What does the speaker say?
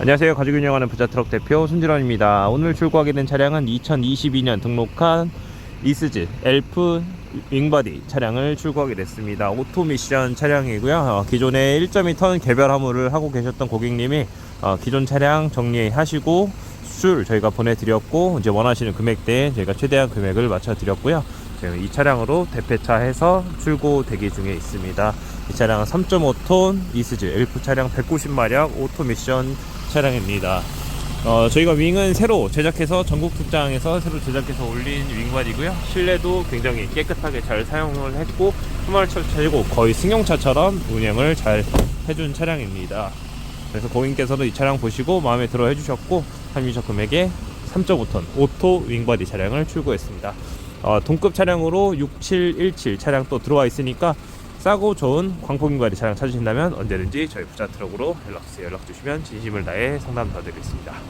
안녕하세요. 가족 운영하는 부자트럭 대표 손진원입니다. 오늘 출고하게 된 차량은 2022년 등록한 이스즈 엘프 윙바디 차량을 출고하게 됐습니다. 오토 미션 차량이고요. 어, 기존에 1.2톤 개별 화물을 하고 계셨던 고객님이 어, 기존 차량 정리하시고 수출 저희가 보내드렸고 이제 원하시는 금액대에 저희가 최대한 금액을 맞춰드렸고요. 지금 이 차량으로 대폐차 해서 출고 대기 중에 있습니다. 이 차량은 3.5톤 이스즈 엘프 차량 190마력 오토 미션 차량입니다. 어, 저희가 윙은 새로 제작해서 전국 특장에서 새로 제작해서 올린 윙바디고요. 실내도 굉장히 깨끗하게 잘 사용을 했고 후말차고 거의 승용차처럼 운영을 잘 해준 차량입니다. 그래서 고객님께서도 이 차량 보시고 마음에 들어 해주셨고 합리적 금액에 3.5톤 오토 윙바디 차량을 출고했습니다. 어, 동급 차량으로 6717 차량 또 들어와 있으니까 싸고 좋은 광폭인과리 차량 찾으신다면 언제든지 저희 부자 트럭으로 연락 주세요. 연락 주시면 진심을 다해 상담 도와드리겠습니다.